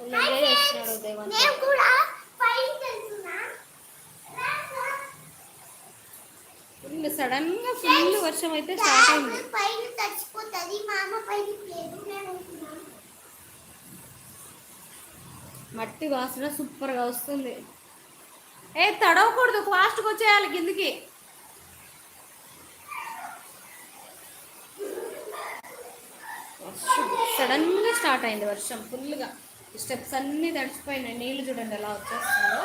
Enjoy చేస్తున్నాడు full సడన్గా full వర్షం అయితే స్టార్ట్ అయింది పైన తడిచిపోతుంది మట్టి వాసన సూపర్గా వస్తుంది ఏ తడవకూడదు ఫాస్ట్గా వచ్చేయాలి కిందికి వర్షం సడన్గా స్టార్ట్ అయింది వర్షం ఫుల్గా స్టెప్స్ అన్ని తడిచిపోయినాయి నీళ్ళు చూడండి ఎలా వచ్చేస్తుందో.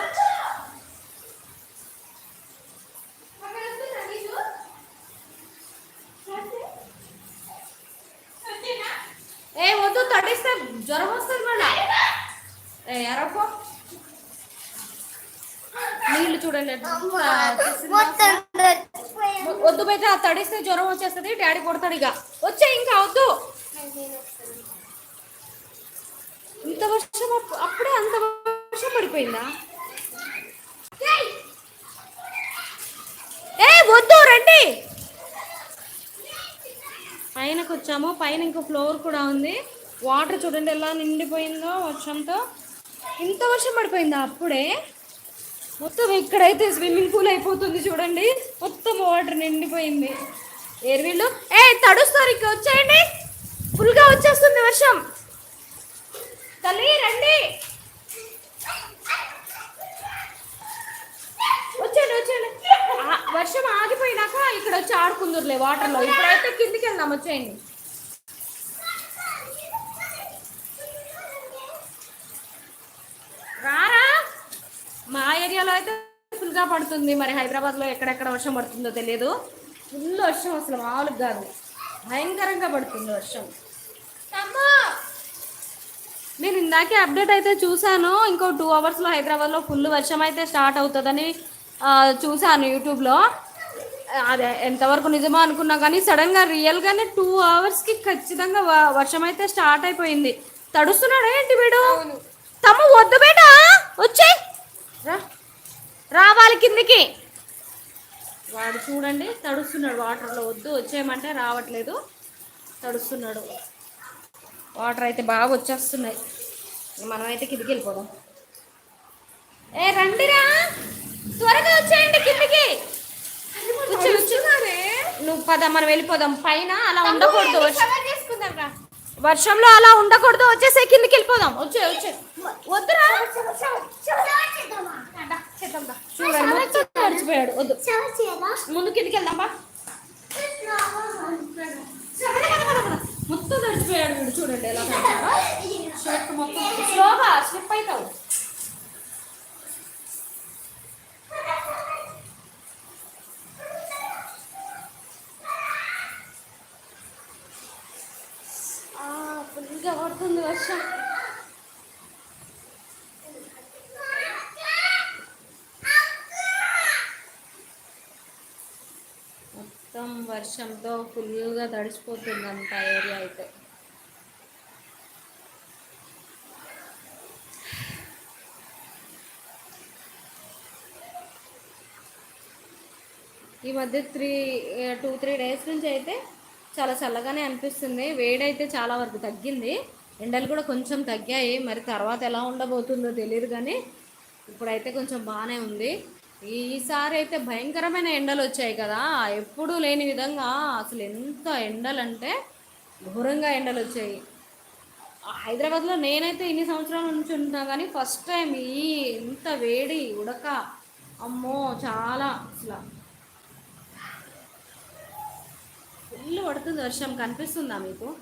ఏ వద్దు తడిస్తే జ్వరం వస్తుంది మళ్ళా. ఏ ఎరపో నీళ్ళు చూడండి. వద్దు బయట తడిస్తే జ్వరం వచ్చేస్తుంది. డాడీ కొడతాడు ఇక. వచ్చే ఇంకా వద్దు. ఇంత వర్షం అప్పుడే అంత వర్షం పడిపోయిందా? ఏ వద్దు రండి! పైనకు వచ్చాము పైన ఇంకో ఫ్లోర్ కూడా ఉంది. వాటర్ చూడండి ఎలా నిండిపోయిందో వర్షంతో. ఇంత వర్షం పడిపోయిందా అప్పుడే? మొత్తం ఇక్కడైతే స్విమ్మింగ్ పూల్ అయిపోతుంది చూడండి. మొత్తం వాటర్ నిండిపోయింది. ఏర్వీళ్ళు ఏ తడుస్తారు ఇక వచ్చేయండి. ఫుల్గా వచ్చేస్తుంది వర్షం. తల్లి రండి. వచ్చేయండి వచ్చేయండి. వర్షం ఆగిపోయినాక ఇక్కడ వచ్చి ఆడుకుందరులే వాటర్లో. ఇప్పుడైతే కిందికి వెళ్దాం వచ్చేయండి. రారా? మా ఏరియాలో అయితే ఫుల్గా పడుతుంది. మరి హైదరాబాద్లో ఎక్కడెక్కడ వర్షం పడుతుందో తెలియదు. ఫుల్ వర్షం అసలు మామూలుగా కాదు. భయంకరంగా పడుతుంది వర్షం. నేను ఇందాకే అప్డేట్ అయితే చూశాను. ఇంకో టూ అవర్స్లో హైదరాబాద్లో ఫుల్ వర్షం అయితే స్టార్ట్ అవుతుందని చూశాను యూట్యూబ్లో. అదే ఎంతవరకు నిజమో అనుకున్నా కానీ సడన్గా రియల్గానే టూ అవర్స్కి ఖచ్చితంగా వర్షం అయితే స్టార్ట్ అయిపోయింది. తడుస్తున్నాడా ఏంటి వీడు? తమ్ము వద్దు బేటా! వచ్చే! రా. రావాలి కిందికి. వాడు చూడండి తడుస్తున్నాడు. వాటర్లో వద్దు వచ్చేయమంటే రావట్లేదు. తడుస్తున్నాడు. వాటర్ అయితే బాగా వచ్చేస్తున్నాయి. మనం అయితే కిందికి వెళ్ళిపోదాం. ఏ రండిరా! త్వరగా వచ్చేయండి కిందికి. నువ్వు పద మనం వెళ్ళిపోదాం. పైన అలా ఉండకూడదు. వర్షం- వర్షంలో అలా ఉండకూడదు. వచ్చేసే కిందికి వెళ్ళిపోదాం. వచ్చే వచ్చే. వద్దురా? చూడండి మొత్తం వద్దు? ముందు కిందికి వెళ్దాం బా. మొత్తం తడిచిపోయాడు వీడు చూడండి ఎలా. షర్ట్ మొత్తం స్లోగా స్లిప్ అవుతావు ఫుల్గా పడుతుంది వర్షం మొత్తం వర్షంతో ఫుల్గా తడిసిపోతుందంట ఏరియా అయితే. ఈ మధ్య త్రీ టూ త్రీ డేస్ నుంచి అయితే చాలా చల్లగానే అనిపిస్తుంది. వేడైతే చాలా వరకు తగ్గింది. ఎండలు కూడా కొంచెం తగ్గాయి. మరి తర్వాత ఎలా ఉండబోతుందో తెలియదు కానీ ఇప్పుడైతే కొంచెం బాగానే ఉంది. ఈసారి అయితే భయంకరమైన ఎండలు వచ్చాయి కదా. ఎప్పుడూ లేని విధంగా అసలు ఎంత ఎండలు అంటే ఘోరంగా ఎండలు వచ్చాయి. హైదరాబాద్లో నేనైతే ఇన్ని సంవత్సరాల నుంచి ఉంటున్నా కానీ ఫస్ట్ టైం ఈ ఇంత వేడి ఉడక. అమ్మో చాలా అసలు. ఫుల్ పడుతుంది వర్షం కనిపిస్తుందా మీకు?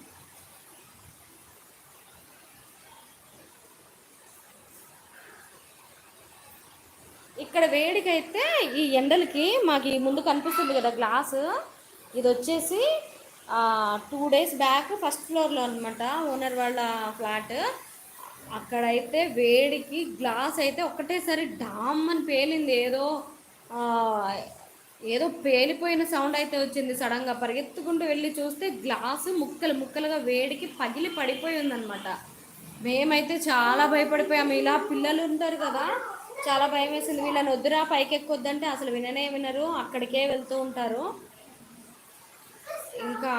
ఇక్కడ వేడికైతే ఈ ఎండలకి మాకు ఈ ముందు కనిపిస్తుంది కదా గ్లాస్. ఇది వచ్చేసి టూ డేస్ బ్యాక్ ఫస్ట్ ఫ్లోర్లో అనమాట ఓనర్ వాళ్ళ ఫ్లాట్ అక్కడైతే వేడికి గ్లాస్ అయితే ఒక్కటేసారి డామ్ అని పేలింది. ఏదో ఏదో పేలిపోయిన సౌండ్ అయితే వచ్చింది సడన్గా పరిగెత్తుకుంటూ వెళ్ళి చూస్తే గ్లాసు ముక్కలు ముక్కలుగా వేడికి పగిలి పడిపోయిందనమాట మేమైతే చాలా భయపడిపోయాము. ఇలా పిల్లలు ఉంటారు కదా చాలా భయం వేసింది. వీళ్ళని వద్దురా పైకి ఎక్కొద్దంటే అసలు విననే వినరు. అక్కడికే వెళ్తూ ఉంటారు. ఇంకా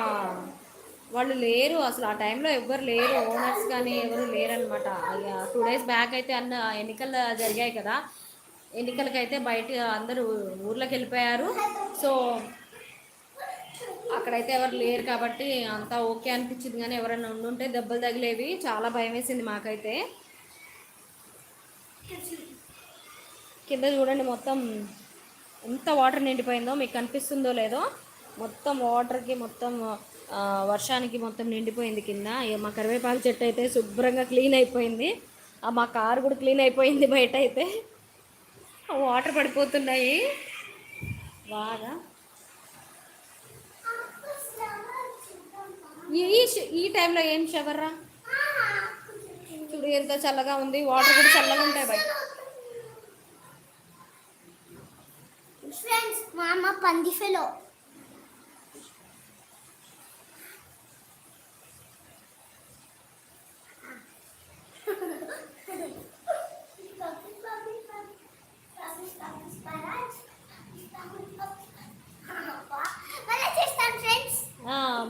వాళ్ళు లేరు. అసలు ఆ టైంలో ఎవ్వరు లేరు. ఓనర్స్ కానీ ఎవరు లేరనమాట టూ డేస్ బ్యాక్ అయితే అన్న ఎన్నికలు జరిగాయి కదా. ఎన్నికలకైతే బయట అందరూ ఊర్లోకి వెళ్ళిపోయారు. సో అక్కడైతే ఎవరు లేరు కాబట్టి అంతా ఓకే అనిపించింది. కానీ ఎవరైనా ఉండుంటే దెబ్బలు తగిలేవి. చాలా భయం వేసింది మాకైతే. కింద చూడండి మొత్తం ఎంత వాటర్ నిండిపోయిందో మీకు కనిపిస్తుందో లేదో మొత్తం వాటర్కి మొత్తం వర్షానికి మొత్తం నిండిపోయింది కింద. మా కరివేపాకు చెట్టు అయితే శుభ్రంగా క్లీన్ అయిపోయింది. ఆ, మా కారు కూడా క్లీన్ అయిపోయింది బయట అయితే. వాటర్ పడిపోతున్నాయి. బాగా. ఈ ఈ టైంలో ఏం షవర్రా? చూడు ఎంత చల్లగా ఉంది. వాటర్ కూడా చల్లగా ఉంటాయి బయట. ఫ్రెండ్స్ మా అమ్మ పంది ఫెలో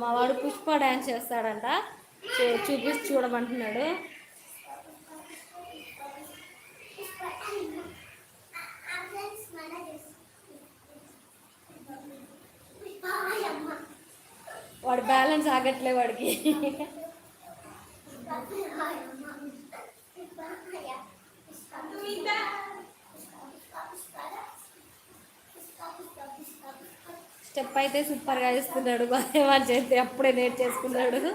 మా వాడు పుష్ప డ్యాన్స్ చేస్తాడంట. చూపి చూపిస్తూ చూడమంటున్నాడు. వాడు బ్యాలెన్స్ ఆగట్లే వాడికి. స్టెప్ అయితే సూపర్గా చేస్తున్నాడు వాడు చేస్తే అప్పుడే నేర్చేసుకున్నాడు చేసుకున్నాడు.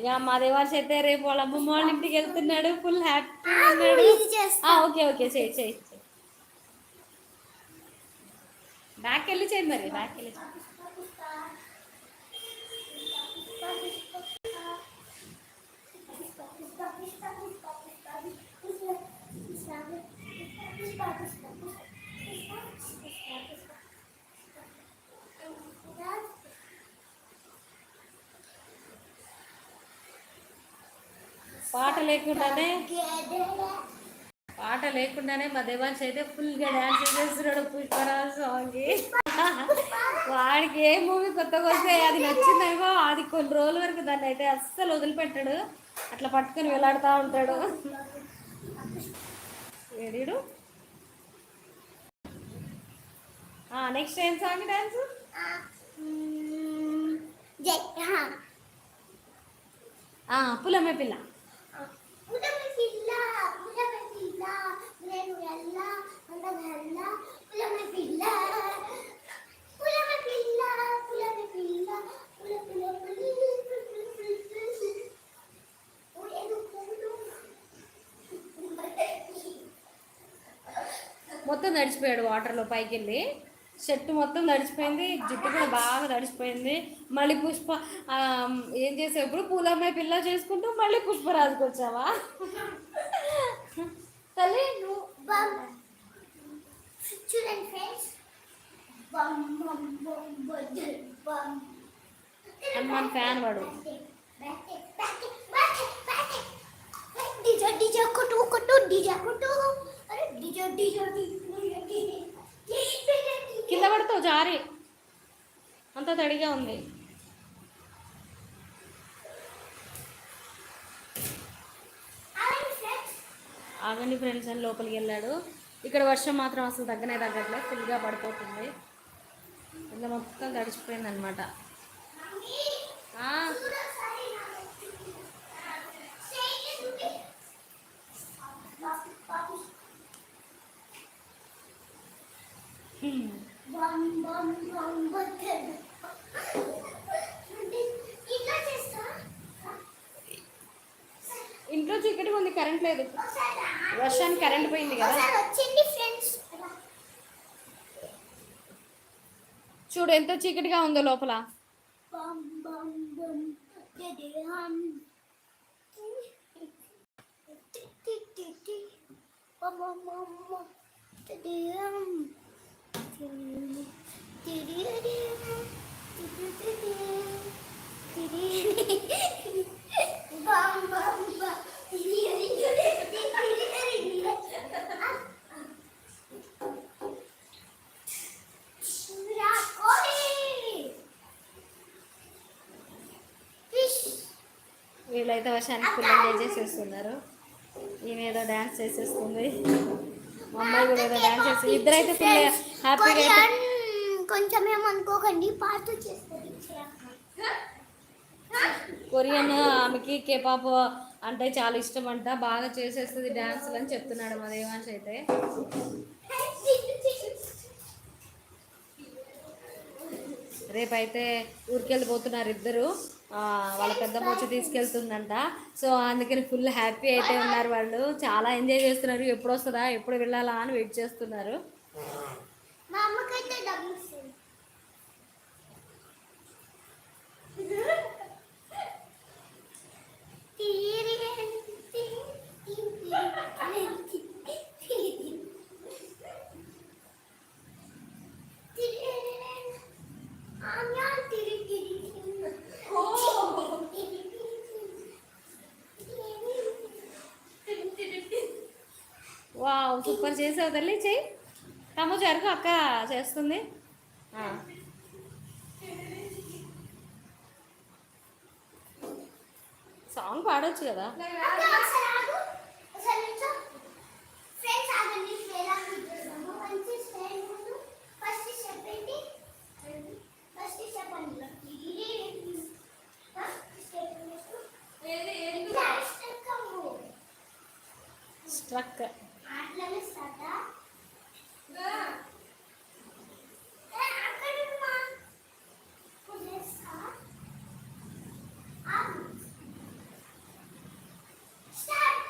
ఇక మా దేవార్స్ అయితే రేపు వాళ్ళ అమ్మమ్మ వాళ్ళ ఇంటికి వెళ్తున్నాడు. ఫుల్ హ్యాపీ ఉన్నాడు. ఓకే ఓకే చేయి చేయి చేయి. బ్యాక్ వెళ్ళి చేయి మరి బ్యాక్ వెళ్ళి చేయి. పాట లేకుండానే పాట లేకుండానే మా దేవాన్స్ అయితే ఫుల్గా డ్యాన్స్ చేస్తున్నాడు పుష్పరాజు సాంగ్కి వాడికి ఏ మూవీ కొత్తగా వస్తే అది నచ్చిందేమో అది కొన్ని రోజుల వరకు దాన్ని అయితే అస్సలు వదిలిపెట్టాడు. అట్లా పట్టుకొని వేలాడుతూ ఉంటాడు. ఏడీడు నెక్స్ట్ ఏం సాంగ్ డ్యాన్స్ జై పులమ్మ పిల్ల పులమ పిల్ల పులమ పిల్ల నేను ఎల్ల అందగల్ల పులమ పిల్ల పులమ పిల్ల పులమ పిల్ల పుల పుల పులి ఉడేను పూలు మొత్తం తడిచిపోయాడు వాటర్లో పైకి వెళ్ళి చెట్టు మొత్తం తడిచిపోయింది జుట్టు కూడా బాగా తడిచిపోయింది మళ్ళీ పుష్ప ఏం చేసేప్పుడు పూలమ్మాయి పిల్ల చేసుకుంటూ మళ్ళీ పుష్పరాజుకి వచ్చావా తల్లి నువ్వు చూడండి ఫ్రెండ్స్ అమ్మ ఫ్యాన్ వాడు డీజా డీజా కొట్టు కొట్టు డీజా కొట్టు అరే కింద పడతావు జారి. అంత తడిగా ఉంది. ఆగండి ఫ్రెండ్స్ అని లోపలికి వెళ్ళాడు. ఇక్కడ వర్షం మాత్రం అసలు తగ్గనే తగ్గట్లే ఫుల్గా పడిపోతుంది. ఇలా మొత్తం గడిచిపోయింది అనమాట బమ్ ఇట్లా చేస్తా ఇంట్లో చీకటిగా ఉంది కరెంట్ లేదు వర్షానికి కరెంట్ పోయింది కదా చూడు ఎంత చీకటిగా ఉందో లోపల బమ్ బమ్ బమ్ వీళ్ళైతే వర్షానికి ఫుల్ ఎంజాయ్ చేసేస్తున్నారు. ఈమె ఏదో డ్యాన్స్ చేసేస్తుంది. మా అమ్మాయి కూడా ఏదో డ్యాన్స్ చేస్తుంది. ఇద్దరైతే ఫుల్ హ్యాపీగా కొంచెం ఏమనుకోకండి పాట కొరియన్ ఆమెకి కేపాప్ అంటే చాలా ఇష్టం అంట బాగా చేసేస్తుంది డ్యాన్సులు అని చెప్తున్నాడు మా దేవాంశ్ అయితే. రేపైతే ఊరికి వెళ్ళిపోతున్నారు ఇద్దరు. వాళ్ళ పెద్దమ్మ వచ్చి తీసుకెళ్తుందంట. సో అందుకని ఫుల్ హ్యాపీ అయితే ఉన్నారు వాళ్ళు. చాలా ఎంజాయ్ చేస్తున్నారు. ఎప్పుడు వస్తుందా? ఎప్పుడు వెళ్ళాలా అని వెయిట్ చేస్తున్నారు. చేసావు తల్లి చెయ్యి. తమ్ము జరుగు అక్క చేస్తుంది. ఆ. సాంగ్ పాడొచ్చు కదా ఫ్రెండ్స్ ఆగండి ఎలా కూర్చున్నాము మంచి స్టైల్ ఫస్ట్ చెప్పండి ఫస్ట్ చెప్పండి స్ట్రక్ అట్లనే స్టార్టా అక్కడ స్టార్ట్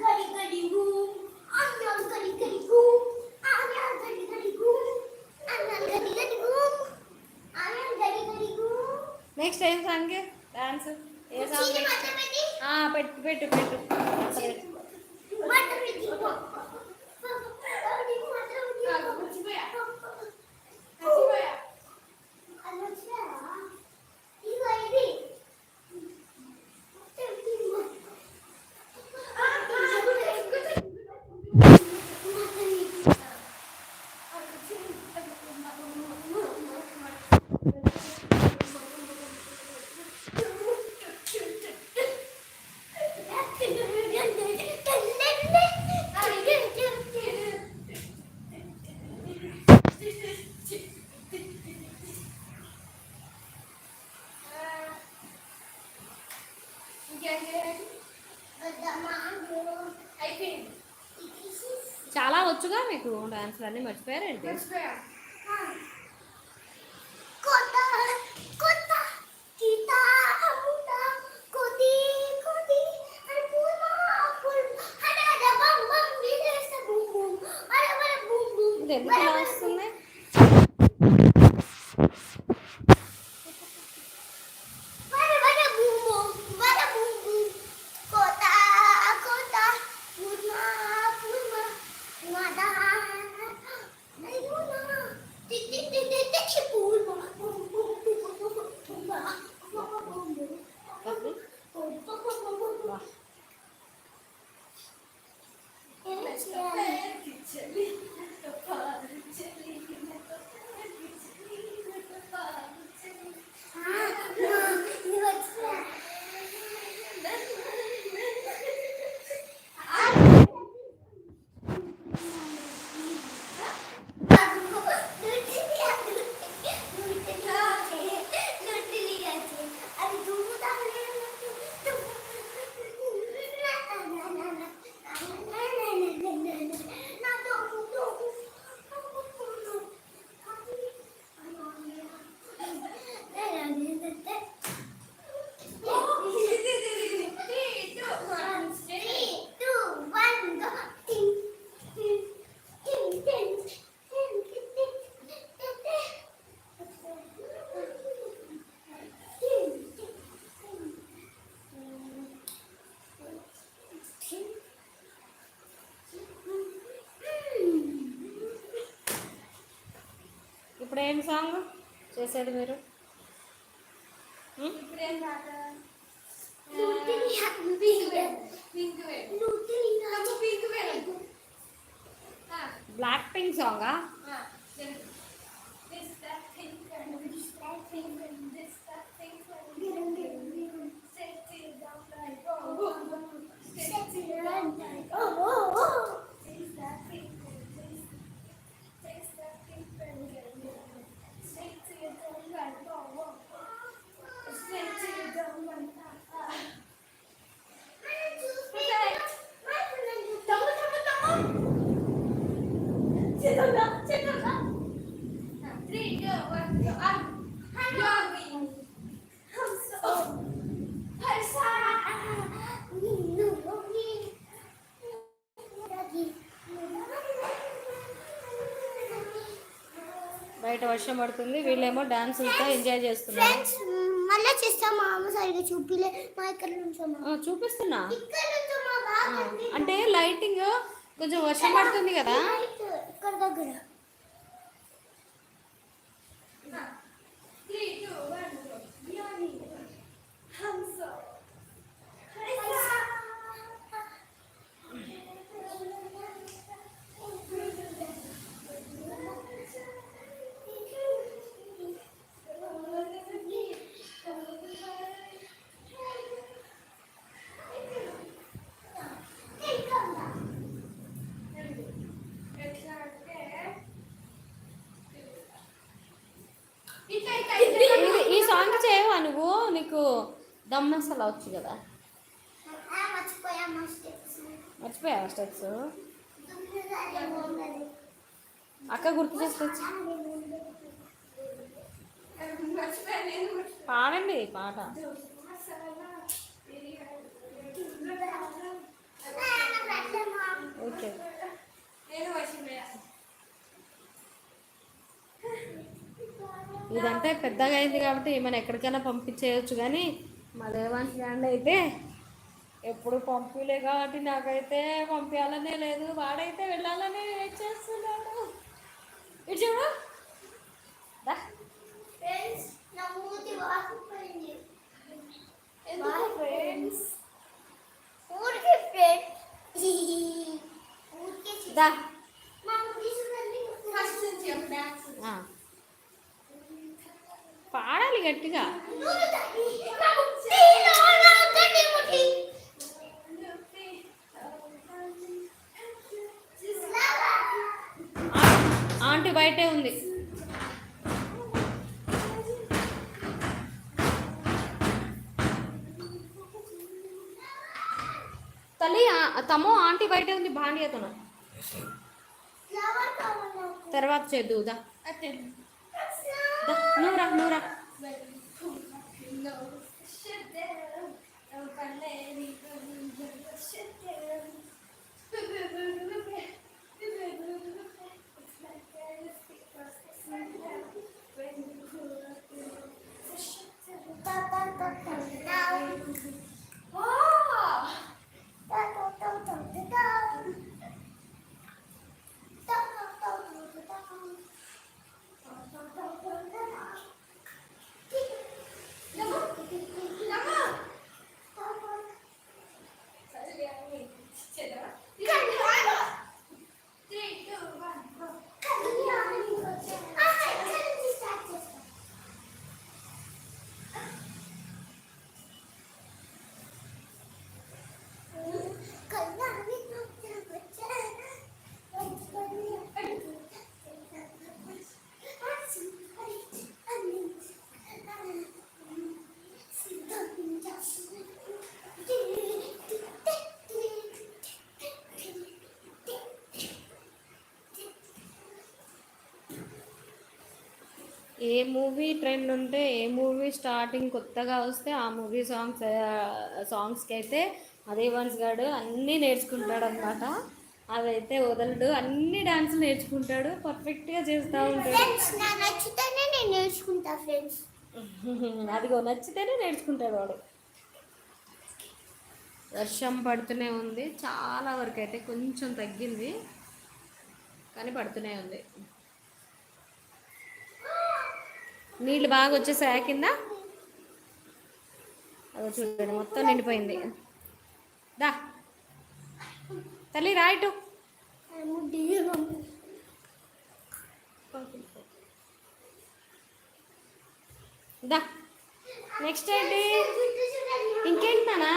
గడి గడి గూ అన్నం గడి గడి గూ అన్నం గడి గడి గూ అన్నం గడి గడి గూ అన్నం గడి గడి గూ నెక్స్ట్ ఏం సాంగ్ డాన్స్ ఏ సాంగ్ చీని మధ్య పెట్టి పెట్టు పెట్టు పెట్టు మధ్య పెట్టి అది మధ్య పెట్టి అది వచ్చినారా ఇదిగో ఇది చాలా వచ్చుగా మీకు డాన్స్ అన్నీ మర్చిపోయారేంటి సాంగ్ చేసేది మీరు? బయట వర్షం పడుతుంది. వీళ్ళేమో డాన్సులతో ఎంజాయ్ చేస్తున్నారు. మళ్ళీ చేస్తాం సరిగా చూపిలే. మా ఇక్కడ చూపిస్తున్నా. అంటే లైటింగ్ కొంచెం వర్షం పడుతుంది కదా. ఇక్కడ దగ్గర ఇది ఈ సాంగ్ చేయవా నువ్వు నీకు దమ్ మసాలా వచ్చు కదా? మర్చిపోయా మర్చిపోయావా స్టెప్స్? అక్క గుర్తు చేసుకోవచ్చు పాడండి పాట. ఓకే. ఇదంతా పెద్దగా అయింది కాబట్టి మనం ఎక్కడికైనా పంపించేయచ్చు కానీ మా దేవాంశ్ గాండ్ అయితే ఎప్పుడు పంపిలే కాబట్టి నాకైతే పంపించాలనే లేదు. వాడైతే వెళ్ళాలని వెయిట్ చేస్తున్నాడు. ఇటు చూడు. దా. పాడాలి గట్టిగా. ఆంటీ బయటే ఉంది. తల్లి తమ్ము ఆంటీ బయటే ఉంది భాండియతను తర్వాత చేద్దు దా దా, నువ్వు రా నువ్వు రా ఏ మూవీ ట్రెండ్ ఉంటే ఏ మూవీ స్టార్టింగ్ కొత్తగా వస్తే ఆ మూవీ సాంగ్స్ సాంగ్స్కి అయితే అదే వన్స్ గాడు అన్నీ నేర్చుకుంటాడు అనమాట అవైతే వదలడు. అన్ని డాన్సులు నేర్చుకుంటాడు. పర్ఫెక్ట్గా చేస్తూ ఉంటాడు. నేర్చుకుంటా ఫ్రెండ్స్. అదిగో నచ్చితేనే నేర్చుకుంటాడు వాడు. వర్షం పడుతూనే ఉంది. చాలా వరకు అయితే కొంచెం తగ్గింది. కానీ పడుతూనే ఉంది. నీళ్ళు బాగా వచ్చేసాయా కింద? అదో చూడండి మొత్తం నిండిపోయింది. దా. తల్లి రాయిటు దా. నెక్స్ట్ ఏంటి? ఇంకేంటి నానా?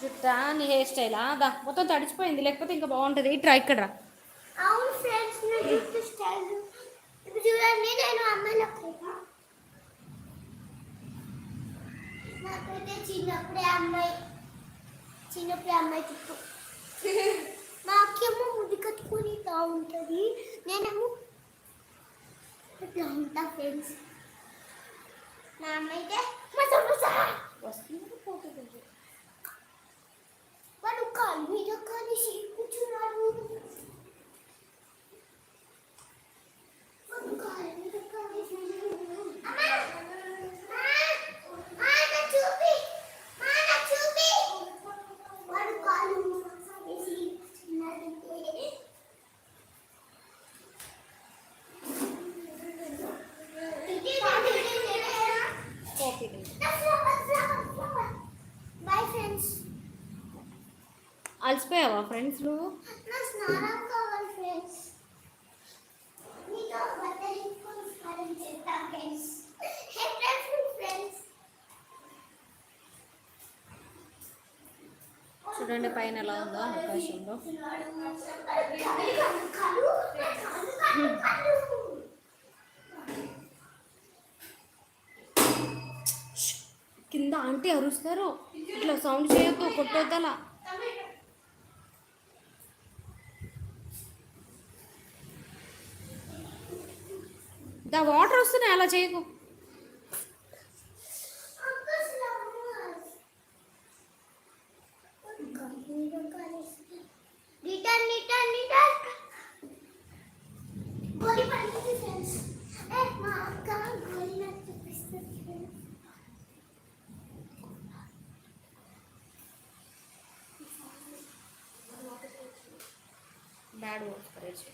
జుట్టా నీ హెయిర్ స్టైలా దా. మొత్తం తడిచిపోయింది లేకపోతే ఇంకా బాగుంటుంది. ఇట్రా ఇక్కడ అవును ఫ్రెండ్స్ నా జుట్టు స్టైల్. చూడండి నేను అమ్మాయిలకు నాకైతే చిన్నప్పుడే అమ్మాయి చిన్నప్పుడే అమ్మాయి తిప్పు మా అక్కేమో ముడి కట్టుకొని ఇట్లా ఉంటుంది. నేనేమో ఇట్లా ఉంటా ఫ్రెండ్స్. నా అమ్మ అయితే మస మస వస్తుంది పోతుంది. వాడు కాలు మీద కానీ కూర్చున్నాడు కాలు మీద కానీ అమ్మా! మా! మా, నా చూపి! మా, నా చూపి! వాడు కాలు వేసి కూర్చున్నాడంటే. బాయ్ ఫ్రెండ్స్ అలసిపోయావా ఫ్రెండ్స్ నువ్వు నా స్నానం కావాలి ఫ్రెండ్స్ మీతో బట్టలు ఇప్పుకొని స్నానం చేస్తాం ఫ్రెండ్స్ హే ఫ్రెండ్స్ ఫ్రెండ్స్. చూడండి పైన ఎలా ఉందో ఆకాశంలో. కింద ఆంటీ అరుస్తారు. ఇట్లా సౌండ్ చేయొద్దు కొట్టొద్దలా. దా వాటర్ వస్తున్నాయి అలా చేయకు రిటర్న్ రిటర్న్ రిటర్న్ గోలి పడింది ఫ్రెండ్స్ ఏ మా అక్క గోలి నాకు చూపిస్తుంది ఫ్రెండ్స్ బ్యాడ్ వర్డ్స్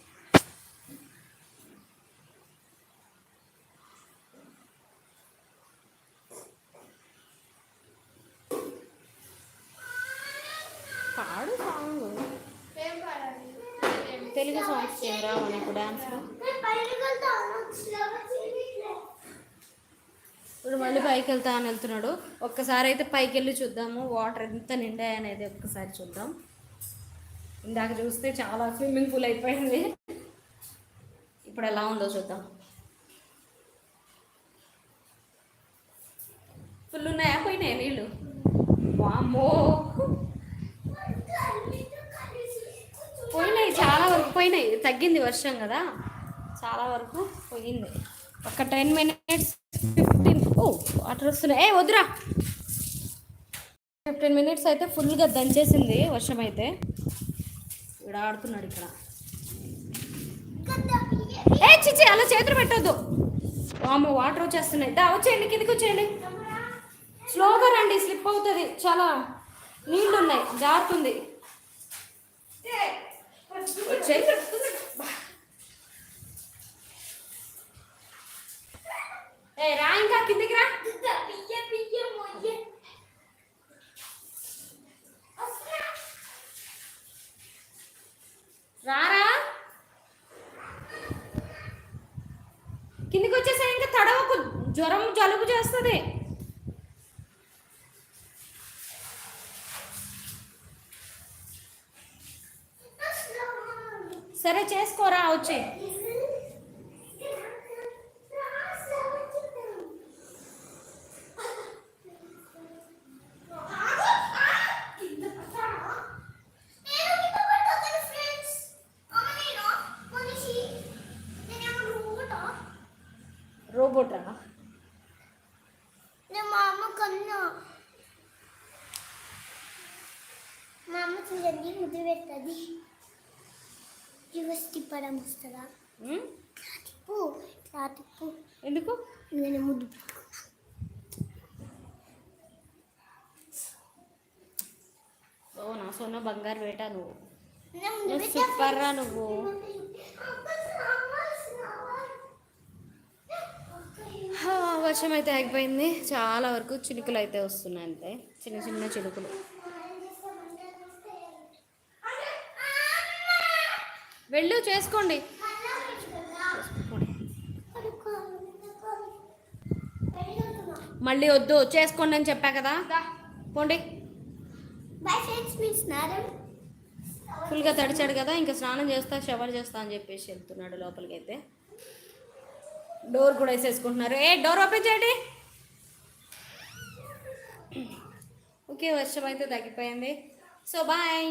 పాడు సాంగ్ తెలుగు సాంగ్స్ ఏం రావు నీకు డాన్స్లో ఇప్పుడు మళ్ళీ పైకి వెళ్తా అని వెళ్తున్నాడు. ఒక్కసారి అయితే పైకి వెళ్ళి చూద్దాము. వాటర్ ఎంత నిండాయి అనేది ఒక్కసారి చూద్దాం. ఇందాక చూస్తే చాలా స్విమ్మింగ్ పూల్ అయిపోయింది. ఇప్పుడు ఎలా ఉందో చూద్దాం. ఫుల్ ఉన్నాయా? పోయినాయా నీళ్ళు వామ్మో! పోయినాయి చాలా వరకు పోయినాయి. తగ్గింది వర్షం కదా. చాలా వరకు పోయింది. ఒక టెన్ మినిట్స్ ఫిఫ్టీన్ ఓ వాటర్ వస్తున్నాయి. ఏ వద్దురా. ఫిఫ్టీన్ మినిట్స్ అయితే ఫుల్గా దంచేసింది వర్షం అయితే. ఇక్కడ ఆడుతున్నాడు ఇక్కడ. ఏ చిచి అలా చేతులు పెట్టొద్దు. వామో వాటర్ వచ్చేస్తున్నాయి. దా వచ్చేయండి కిందికి వచ్చేయండి. స్లోగా రండి స్లిప్ అవుతుంది. చాలా. నీళ్ళు ఉన్నాయి జారుతుంది ఏ రా ఇంకా కిందికి రా. రారా? కిందికి వచ్చేసా ఇంకా తడవకు. జ్వరం జలుబు చేస్తుంది. సరే చేసుకోరా వచ్చే రోబోట్ రా మా అమ్మ కన్నా మా అమ్మ చూడండి ముద్దు పెడుతుంది రివర్స్ తిప్పడం వస్తుందా ఉమ్? తిప్పు ఇట్లా తిప్పు. ఎందుకు? నేను ముద్దు పెట్టుకున్నా. ఓ నా సొన్న బంగారు వేట నువ్వు. సూపర్ రా నువ్వు. వర్షం అయితే ఆగిపోయింది. చాలా వరకు చినుకులు అయితే వస్తున్నాయి అంతే చిన్న చిన్న చినుకులు. వెళ్ళు చేసుకోండి. మళ్ళీ వద్దు చేసుకోండి అని చెప్పా కదా. పోండి. ఫుల్గా తడిచాడు కదా ఇంకా స్నానం చేస్తా షవర్ చేస్తా అని చెప్పేసి వెళ్తున్నాడు లోపలికి అయితే డోర్ కూడా వేసేసుకుంటున్నారు. ఏ డోర్ ఓపెన్ చేయండి. ఓకే వర్షం అయితే తగ్గిపోయింది. So bye.